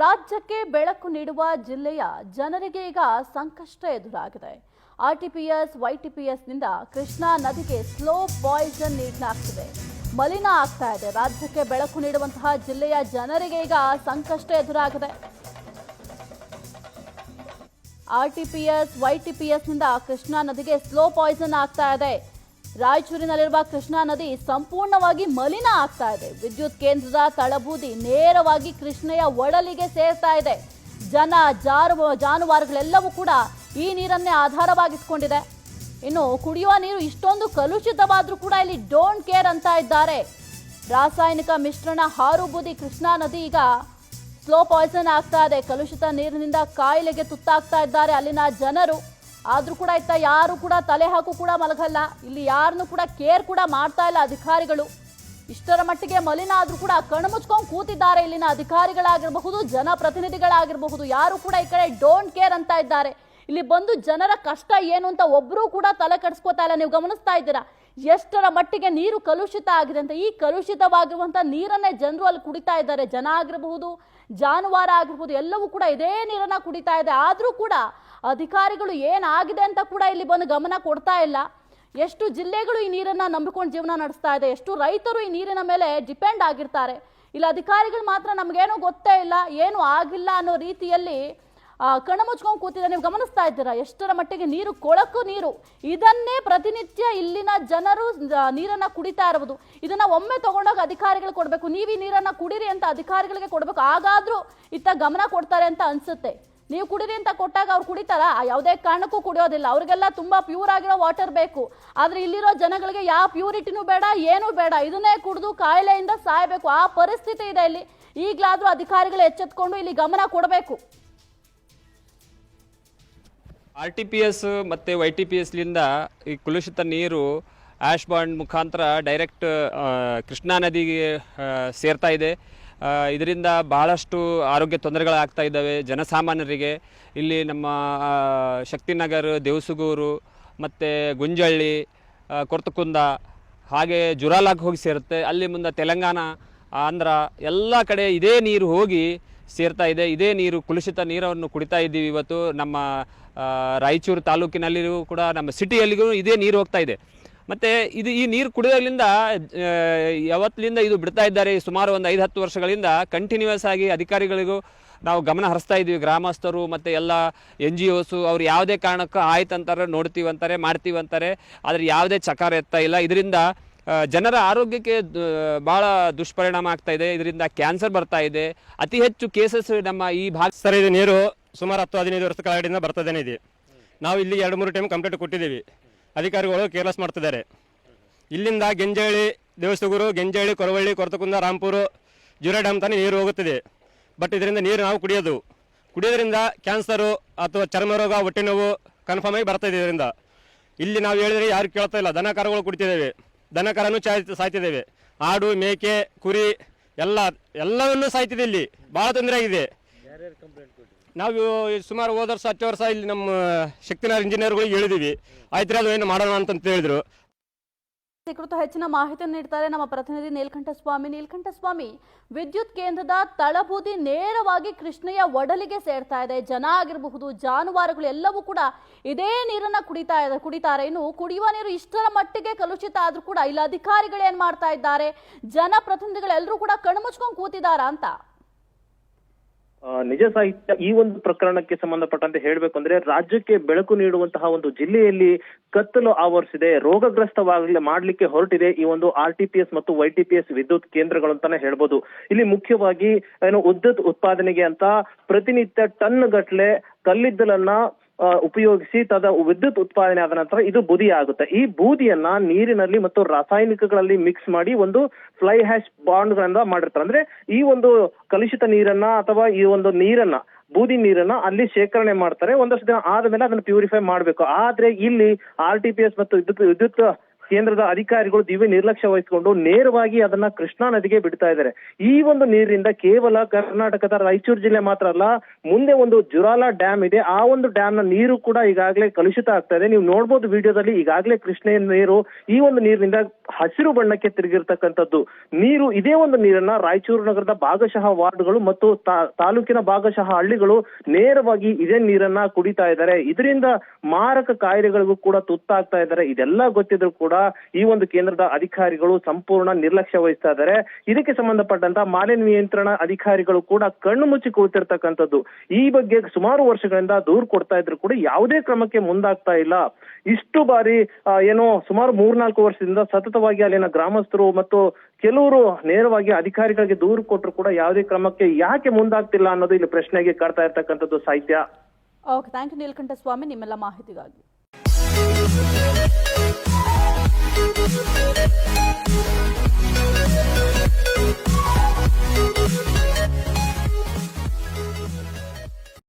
ರಾಜ್ಯಕ್ಕೆ ಬೆಳಕು ನೀಡುವ ಜಿಲ್ಲೆಯ ಜನರಿಗೆ ಈಗ ಸಂಕಷ್ಟ ಎದುರಾಗಿದೆ. ಆರ್ಟಿಪಿಎಸ್, ವೈಟಿಪಿಎಸ್ನಿಂದ ಕೃಷ್ಣಾ ನದಿಗೆ ಸ್ಲೋ ಪಾಯ್ಸನ್ ನೀಡಲಾಗ್ತಿದೆ ಮಲಿನ ಆಗ್ತಾ ಇದೆ. ರಾಜ್ಯಕ್ಕೆ ಬೆಳಕು ನೀಡುವಂತಹ ಜಿಲ್ಲೆಯ ಜನರಿಗೆ ಈಗ ಸಂಕಷ್ಟ ಎದುರಾಗಿದೆ. ಆರ್ಟಿಪಿಎಸ್, ವೈಟಿಪಿಎಸ್ನಿಂದ ಕೃಷ್ಣಾ ನದಿಗೆ ಸ್ಲೋ ಪಾಯ್ಸನ್ ಆಗ್ತಾ ಇದೆ. ರಾಯಚೂರಿನಲ್ಲಿರುವ ಕೃಷ್ಣಾ ನದಿ ಸಂಪೂರ್ಣವಾಗಿ ಮಲಿನ ಆಗ್ತಾ ಇದೆ. ವಿದ್ಯುತ್ ಕೇಂದ್ರದ ತಳಬೂದಿ ನೇರವಾಗಿ ಕೃಷ್ಣೆಯ ಒಡಲಿಗೆ ಸೇರ್ತಾ ಇದೆ. ಜನ, ಜಾರು, ಜಾನುವಾರುಗಳೆಲ್ಲವೂ ಕೂಡ ಈ ನೀರನ್ನೇ ಆಧಾರವಾಗಿಸ್ಕೊಂಡಿದೆ ಇನ್ನು ಕುಡಿಯುವ ನೀರು ಇಷ್ಟೊಂದು ಕಲುಷಿತವಾದರೂ ಕೂಡ ಇಲ್ಲಿ ಡೋಂಟ್ ಕೇರ್ ಅಂತ ಇದ್ದಾರೆ. ರಾಸಾಯನಿಕ ಮಿಶ್ರಣ ಹಾರು ಬೂದಿ ಕೃಷ್ಣಾ ನದಿ ಈಗ ಸ್ಲೋ ಪಾಯ್ಸನ್ ಆಗ್ತಾ ಇದೆ. ಕಲುಷಿತ ನೀರಿನಿಂದ ಕಾಯಿಲೆಗೆ ತುತ್ತಾಗ್ತಾ ಇದ್ದಾರೆ ಅಲ್ಲಿನ ಜನರು. ಆದ್ರೂ ಕೂಡ ಇತ್ತ ಯಾರು ಕೂಡ ತಲೆ ಹಾಕು ಕೂಡ ಮಲಗಲ್ಲ. ಇಲ್ಲಿ ಯಾರನ್ನು ಕೂಡ ಕೇರ್ ಕೂಡ ಮಾಡ್ತಾ ಇಲ್ಲ ಅಧಿಕಾರಿಗಳು. ಇಷ್ಟರ ಮಟ್ಟಿಗೆ ಮಲಿನ ಆದರೂ ಕೂಡ ಕಣ್ಣು ಮುಚ್ಕೊಂಡು ಕೂತಿದ್ದಾರೆ ಇಲ್ಲಿನ ಅಧಿಕಾರಿಗಳಾಗಿರಬಹುದು, ಜನಪ್ರತಿನಿಧಿಗಳಾಗಿರಬಹುದು. ಯಾರು ಕೂಡ ಈ ಕಡೆ ಡೋಂಟ್ ಕೇರ್ ಅಂತ ಇದ್ದಾರೆ. ಇಲ್ಲಿ ಬಂದು ಜನರ ಕಷ್ಟ ಏನು ಅಂತ ಒಬ್ಬರೂ ಕೂಡ ತಲೆ ಕೆಡಿಸ್ಕೋತಾ ಇಲ್ಲ. ನೀವು ಗಮನಿಸ್ತಾ ಇದ್ದೀರಾ? ಎಷ್ಟರ ಮಟ್ಟಿಗೆ ನೀರು ಕಲುಷಿತ ಆಗಿದೆ ಅಂತ. ಈ ಕಲುಷಿತವಾಗಿರುವಂಥ ನೀರನ್ನೇ ಜನರು ಅಲ್ಲಿ ಕುಡಿತಾ ಇದ್ದಾರೆ. ಜನ ಆಗಿರಬಹುದು ಜಾನುವಾರು ಆಗಿರ್ಬೋದು, ಎಲ್ಲವೂ ಕೂಡ ಇದೇ ನೀರನ್ನ ಕುಡಿತಾ ಇದೆ. ಆದರೂ ಕೂಡ ಅಧಿಕಾರಿಗಳು ಏನಾಗಿದೆ ಅಂತ ಕೂಡ ಇಲ್ಲಿ ಬಂದು ಗಮನ ಕೊಡ್ತಾ ಇಲ್ಲ. ಎಷ್ಟು ಜಿಲ್ಲೆಗಳು ಈ ನೀರನ್ನ ನಂಬಿಕೊಂಡು ಜೀವನ ನಡೆಸ್ತಾ ಇದೆ. ಎಷ್ಟು ರೈತರು ಈ ನೀರಿನ ಮೇಲೆ ಡಿಪೆಂಡ್ ಆಗಿರ್ತಾರೆ. ಇಲ್ಲಿ, ಅಧಿಕಾರಿಗಳು ಮಾತ್ರ ನಮಗೇನೂ ಗೊತ್ತೇ ಇಲ್ಲ, ಏನು ಆಗಿಲ್ಲ ಅನ್ನೋ ರೀತಿಯಲ್ಲಿ ಆ, ಕಣಮುಚ್ಕೊಂಡು ಮುಚ್ಕೊಂಡು ಕೂತಿದೆ ನೀವು ಗಮನಿಸ್ತಾ ಇದ್ದೀರಾ? ಎಷ್ಟರ ಮಟ್ಟಿಗೆ ನೀರು ಕೊಳಕು ನೀರು. ಇದನ್ನೇ ಪ್ರತಿನಿತ್ಯ ಇಲ್ಲಿನ ಜನರು ನೀರನ್ನು ಕುಡಿತಾ ಇರಬಹುದು ಇದನ್ನ ಒಮ್ಮೆ ತಗೊಂಡೋಗಿ ಅಧಿಕಾರಿಗಳು ಕೊಡಬೇಕು. ನೀವು ಈ ನೀರನ್ನ ಕುಡಿರಿ ಅಂತ ಅಧಿಕಾರಿಗಳಿಗೆ ಕೊಡಬೇಕು. ಹಾಗಾದರೂ ಇತ್ತ ಗಮನ ಕೊಡ್ತಾರೆ ಅಂತ ಅನ್ಸುತ್ತೆ. ನೀವು ಕುಡಿರಿ ಅಂತ ಕೊಟ್ಟಾಗ ಅವ್ರು ಕುಡಿತಾರ? ಯಾವುದೇ ಕಾರಣಕ್ಕೂ ಕುಡಿಯೋದಿಲ್ಲ. ಅವ್ರಿಗೆಲ್ಲ ತುಂಬಾ ಪ್ಯೂರ್ ಆಗಿರೋ ವಾಟರ್ ಬೇಕು. ಆದರೆ ಇಲ್ಲಿರೋ ಜನಗಳಿಗೆ ಯಾವ ಪ್ಯೂರಿಟಿನೂ ಬೇಡ ಏನೂ ಬೇಡ. ಇದನ್ನೇ ಕುಡಿದು ಕಾಯಿಲೆಯಿಂದ ಸಾಯಬೇಕು. ಆ ಪರಿಸ್ಥಿತಿ ಇದೆ ಇಲ್ಲಿ. ಈಗಲಾದರೂ ಅಧಿಕಾರಿಗಳು ಎಚ್ಚೆತ್ಕೊಂಡು ಇಲ್ಲಿ ಗಮನ ಕೊಡಬೇಕು. ಆರ್ ಟಿ ಪಿ ಎಸ್ ಮತ್ತು ವೈ ಟಿ ಪಿ ಎಸ್ಲಿಂದ ಈ ಕುಲುಷಿತ ನೀರು ಆಶ್ ಬಾಂಡ್ ಮುಖಾಂತರ ಡೈರೆಕ್ಟ್ ಕೃಷ್ಣಾ ನದಿಗೆ ಸೇರ್ತಾ ಇದೆ. ಇದರಿಂದ ಬಹಳಷ್ಟು ಆರೋಗ್ಯ ತೊಂದರೆಗಳಾಗ್ತಾ ಇದ್ದಾವೆ. ಜನಸಾಮಾನ್ಯರಿಗೆ ಇಲ್ಲಿ ನಮ್ಮ ಶಕ್ತಿನಗರ್, ದೇವಸುಗೂರು ಮತ್ತು ಗುಂಜಳ್ಳಿ ಕೊರ್ತಕುಂದ ಹಾಗೆ ಜುರಾಲಾಗ್ ಹೋಗಿ ಸೇರುತ್ತೆ. ಅಲ್ಲಿ ಮುಂದೆ ತೆಲಂಗಾಣ, ಆಂಧ್ರ ಎಲ್ಲ ಕಡೆ ಇದೇ ನೀರು ಹೋಗಿ ಸೇರ್ತಾ ಇದೆ. ಇದೇ ನೀರು, ಕುಲುಷಿತ ನೀರನ್ನು ಕುಡಿತಾ ಇದ್ದೀವಿ ಇವತ್ತು. ನಮ್ಮ ರಾಯಚೂರು ತಾಲೂಕಿನಲ್ಲಿಯೂ ಕೂಡ, ನಮ್ಮ ಸಿಟಿಯಲ್ಲಿಗೂ ಇದೇ ನೀರು ಹೋಗ್ತಾ ಇದೆ. ಮತ್ತು ಇದು ಈ ನೀರು ಕುಡಿಯೋದ್ರಿಂದ ಯಾವತ್ತಿನಿಂದ ಇದು ಬಿಡ್ತಾ ಇದ್ದಾರೆ, ಸುಮಾರು ಒಂದು ಐದು ಹತ್ತು ವರ್ಷಗಳಿಂದ ಕಂಟಿನ್ಯೂಸ್ ಆಗಿ ಅಧಿಕಾರಿಗಳಿಗೂ ನಾವು ಗಮನ ಹರಿಸ್ತಾ ಇದ್ದೀವಿ. ಗ್ರಾಮಸ್ಥರು ಮತ್ತು ಎಲ್ಲ ಎನ್ ಜಿ ಒಸು ಅವ್ರು ಯಾವುದೇ ಕಾರಣಕ್ಕೂ ಆಯ್ತು ಅಂತಾರೆ, ನೋಡ್ತೀವಿ ಅಂತಾರೆ, ಮಾಡ್ತೀವಿ ಅಂತಾರೆ. ಆದರೆ ಯಾವುದೇ ಚಕಾರ ಎತ್ತಾ ಇಲ್ಲ. ಇದರಿಂದ ಜನರ ಆರೋಗ್ಯಕ್ಕೆ ಭಾಳ ದುಷ್ಪರಿಣಾಮ ಆಗ್ತಾ ಇದೆ. ಇದರಿಂದ ಕ್ಯಾನ್ಸರ್ ಬರ್ತಾ ಇದೆ. ಅತಿ ಹೆಚ್ಚು ಕೇಸಸ್ ನಮ್ಮ ಈ ಭಾಗ ಸರ್, ಇದು ನೀರು ಸುಮಾರು ಹತ್ತು ಹದಿನೈದು ವರ್ಷದ ಕೆಳಗಡೆಯಿಂದ ಬರ್ತದೇನೆ ಇದೆ. ನಾವು ಇಲ್ಲಿ ಎರಡು ಮೂರು ಟೈಮ್ ಕಂಪ್ಲೇಂಟ್ ಕೊಟ್ಟಿದ್ದೀವಿ. ಅಧಿಕಾರಿಗಳು ಕೇರ್ಲೆಸ್ ಮಾಡ್ತಿದ್ದಾರೆ. ಇಲ್ಲಿಂದ ಗೆಂಜಾಳಿ ದೇವಸ್ಥಗುರು ಗೆಂಜಾಳಿ ಕೊರವಳ್ಳಿ, ಕೊರತಕುಂದ ರಾಂಪುರು ಜುರಾ ಡ್ಯಾಮ್ ತಾನೇ ನೀರು ಹೋಗುತ್ತಿದೆ. ಬಟ್ ಇದರಿಂದ ನೀರು ನಾವು ಕುಡಿಯೋದು. ಕುಡಿಯೋದ್ರಿಂದ ಕ್ಯಾನ್ಸರು ಅಥವಾ ಚರ್ಮ ರೋಗ, ಹೊಟ್ಟೆ ನೋವು ಕನ್ಫರ್ಮ್ ಆಗಿ ಬರ್ತಾ ಇದೆ ಇದರಿಂದ. ಇಲ್ಲಿ ನಾವು ಹೇಳಿದ್ರೆ ಯಾರು ಕೇಳ್ತಾ ಇಲ್ಲ. ದನ ಕರುಗಳು ಕುಡಿತಿದ್ದೇವೆ. ದನ ಕರನು ಚಾಯ್ ಸಾಯ್ತಿದ್ದೇವೆ. ಆಡು, ಮೇಕೆ, ಕುರಿ, ಎಲ್ಲ, ಎಲ್ಲವನ್ನು ಸಾಯ್ತಿದೆ ಇಲ್ಲಿ. ಭಾಳ ತೊಂದರೆ ಆಗಿದೆ. ನಾವು ಸುಮಾರು ಹೋದ ವರ್ಷ ಹತ್ತು ವರ್ಷ ಇಲ್ಲಿ ನಮ್ಮ ಶಕ್ತಿನಾರ್ ಇಂಜಿನಿಯರ್ಗಳಿಗೆ ಹೇಳಿದೀವಿ. ಆಯ್ತು ಅದು ಏನು ಮಾಡೋಣ ಅಂತಂತ ಹೇಳಿದ್ರು. ಕುರಿತು ಹೆಚ್ಚಿನ ಮಾಹಿತಿಯನ್ನು ನೀಡ್ತಾರೆ ನಮ್ಮ ಪ್ರತಿನಿಧಿ ನೀಲಕಂಠ ಸ್ವಾಮಿ ನೀಲಕಂಠ ಸ್ವಾಮಿ ವಿದ್ಯುತ್ ಕೇಂದ್ರದ ತಳಬೂದಿ ನೇರವಾಗಿ ಕೃಷ್ಣೆಯ ಒಡಲಿಗೆ ಸೇರ್ತಾ ಇದೆ. ಜನ ಆಗಿರಬಹುದು, ಜಾನುವಾರುಗಳು ಎಲ್ಲವೂ ಕೂಡ ಇದೇ ನೀರನ್ನ ಕುಡಿತಾ ಇದೆ, ಕುಡಿತಾರೆ. ಇನ್ನು ಕುಡಿಯುವ ನೀರು ಇಷ್ಟರ ಮಟ್ಟಿಗೆ ಕಲುಷಿತ ಆದ್ರೂ ಕೂಡ ಇಲ್ಲಿ ಅಧಿಕಾರಿಗಳು ಏನ್ ಮಾಡ್ತಾ ಇದ್ದಾರೆ? ಜನಪ್ರತಿನಿಧಿಗಳೆಲ್ಲರೂ ಕೂಡ ಕಣ್ಮುಚ್ಕೊಂಡು ಕೂತಿದಾರ ಅಂತ? ನಿಜ ಸಾಹಿತ್ಯ ಈ ಒಂದು ಪ್ರಕರಣಕ್ಕೆ ಸಂಬಂಧಪಟ್ಟಂತೆ ಹೇಳ್ಬೇಕು ಅಂದ್ರೆ ರಾಜ್ಯಕ್ಕೆ ಬೆಳಕು ನೀಡುವಂತಹ ಒಂದು ಜಿಲ್ಲೆಯಲ್ಲಿ ಕತ್ತಲು ಆವರಿಸಿದೆ, ರೋಗಗ್ರಸ್ತವಾಗಲಿ ಮಾಡ್ಲಿಕ್ಕೆ ಹೊರಟಿದೆ ಈ ಒಂದು ಆರ್ ಟಿ ಮತ್ತು ವೈ ವಿದ್ಯುತ್ ಕೇಂದ್ರಗಳು ಅಂತಾನೆ ಹೇಳ್ಬೋದು. ಇಲ್ಲಿ ಮುಖ್ಯವಾಗಿ ಏನು ವಿದ್ಯುತ್ ಉತ್ಪಾದನೆಗೆ ಅಂತ ಪ್ರತಿನಿತ್ಯ ಟನ್ ಗಟ್ಲೆ ಕಲ್ಲಿದ್ದಲನ್ನ ಉಪಯೋಗಿಸಿ ತದ ವಿದ್ಯುತ್ ಉತ್ಪಾದನೆ ಆದ ನಂತರ ಇದು ಬೂದಿ ಆಗುತ್ತೆ ಈ ಬೂದಿಯನ್ನ ನೀರಿನಲ್ಲಿ ಮತ್ತು ರಾಸಾಯನಿಕಗಳಲ್ಲಿ ಮಿಕ್ಸ್ ಮಾಡಿ ಒಂದು ಫ್ಲೈ ಹ್ಯಾಶ್ ಬಾಂಡ್ ಗಳಿಂದ ಮಾಡಿರ್ತಾರೆ. ಅಂದ್ರೆ ಈ ಒಂದು ಕಲುಷಿತ ನೀರನ್ನ ಅಥವಾ ಈ ಒಂದು ನೀರನ್ನ, ಬೂದಿ ನೀರನ್ನ ಅಲ್ಲಿ ಶೇಖರಣೆ ಮಾಡ್ತಾರೆ. ಒಂದಷ್ಟು ದಿನ ಆದ್ಮೇಲೆ ಅದನ್ನ ಪ್ಯೂರಿಫೈ ಮಾಡಬೇಕು. ಆದ್ರೆ ಇಲ್ಲಿ ಆರ್ ಟಿ ಮತ್ತು ವಿದ್ಯುತ್ ವಿದ್ಯುತ್ ಕೇಂದ್ರದ ಅಧಿಕಾರಿಗಳು ದಿವ್ಯ ನಿರ್ಲಕ್ಷ್ಯ ವಹಿಸಿಕೊಂಡು ನೇರವಾಗಿ ಅದನ್ನ ಕೃಷ್ಣಾ ನದಿಗೆ ಬಿಡ್ತಾ ಇದ್ದಾರೆ. ಈ ಒಂದು ನೀರಿನಿಂದ ಕೇವಲ ಕರ್ನಾಟಕದ ರಾಯಚೂರು ಜಿಲ್ಲೆ ಮಾತ್ರ ಅಲ್ಲ, ಮುಂದೆ ಒಂದು ಜುರಾಲ ಡ್ಯಾಮ್ ಇದೆ. ಆ ಒಂದು ಡ್ಯಾಮ್ನ ನೀರು ಕೂಡ ಈಗಾಗಲೇ ಕಲುಷಿತ ಆಗ್ತಾ ಇದೆ. ನೀವು ನೋಡ್ಬೋದು ವಿಡಿಯೋದಲ್ಲಿ ಈಗಾಗಲೇ ಕೃಷ್ಣೆಯ ನೀರು ಈ ಒಂದು ನೀರಿನಿಂದ ಹಸಿರು ಬಣ್ಣಕ್ಕೆ ತಿರುಗಿರ್ತಕ್ಕಂಥದ್ದು. ನೀರು, ಇದೇ ಒಂದು ನೀರನ್ನ ರಾಯಚೂರು ನಗರದ ಭಾಗಶಃ ವಾರ್ಡ್ಗಳು ಮತ್ತು ತಾಲೂಕಿನ ಭಾಗಶಃ ಹಳ್ಳಿಗಳು ನೇರವಾಗಿ ಇದೇ ನೀರನ್ನ ಕುಡಿತಾ ಇದ್ದಾರೆ. ಇದರಿಂದ ಮಾರಕ ಕಾಯಿಲೆಗಳಿಗೂ ಕೂಡ ತುತ್ತಾಗ್ತಾ ಇದ್ದಾರೆ. ಇದೆಲ್ಲ ಗೊತ್ತಿದ್ರು ಕೂಡ ಈ ಒಂದು ಕೇಂದ್ರದ ಅಧಿಕಾರಿಗಳು ಸಂಪೂರ್ಣ ನಿರ್ಲಕ್ಷ್ಯ ವಹಿಸ್ತಾ ಇದ್ದಾರೆ. ಇದಕ್ಕೆ ಸಂಬಂಧಪಟ್ಟಂತ ಮಾಲಿನ್ಯ ನಿಯಂತ್ರಣ ಅಧಿಕಾರಿಗಳು ಕೂಡ ಕಣ್ಣು ಮುಚ್ಚಿ ಕೂತಿರ್ತಕ್ಕಂಥದ್ದು. ಈ ಬಗ್ಗೆ ಸುಮಾರು ವರ್ಷಗಳಿಂದ ದೂರು ಕೊಡ್ತಾ ಇದ್ರು ಕೂಡ ಯಾವುದೇ ಕ್ರಮಕ್ಕೆ ಮುಂದಾಗ್ತಾ ಇಲ್ಲ. ಇಷ್ಟು ಬಾರಿ ಏನೋ ಸುಮಾರು ಮೂರ್ನಾಲ್ಕು ವರ್ಷದಿಂದ ಸತತವಾಗಿ ಅಲ್ಲಿನ ಗ್ರಾಮಸ್ಥರು ಮತ್ತು ಕೆಲವರು ನೇರವಾಗಿ ಅಧಿಕಾರಿಗಳಿಗೆ ದೂರು ಕೊಟ್ಟರು ಕೂಡ ಯಾವುದೇ ಕ್ರಮಕ್ಕೆ ಯಾಕೆ ಮುಂದಾಗ್ತಿಲ್ಲ ಅನ್ನೋದು ಇಲ್ಲಿ ಪ್ರಶ್ನೆಗೆ ಕಾಡ್ತಾ ಇರ್ತಕ್ಕಂಥದ್ದು ಸಾಹಿತ್ಯ. Okay thank you Neelakanta Swamy ನಿಮ್ಮೆಲ್ಲ ಮಾಹಿತಿಗಾಗಿ.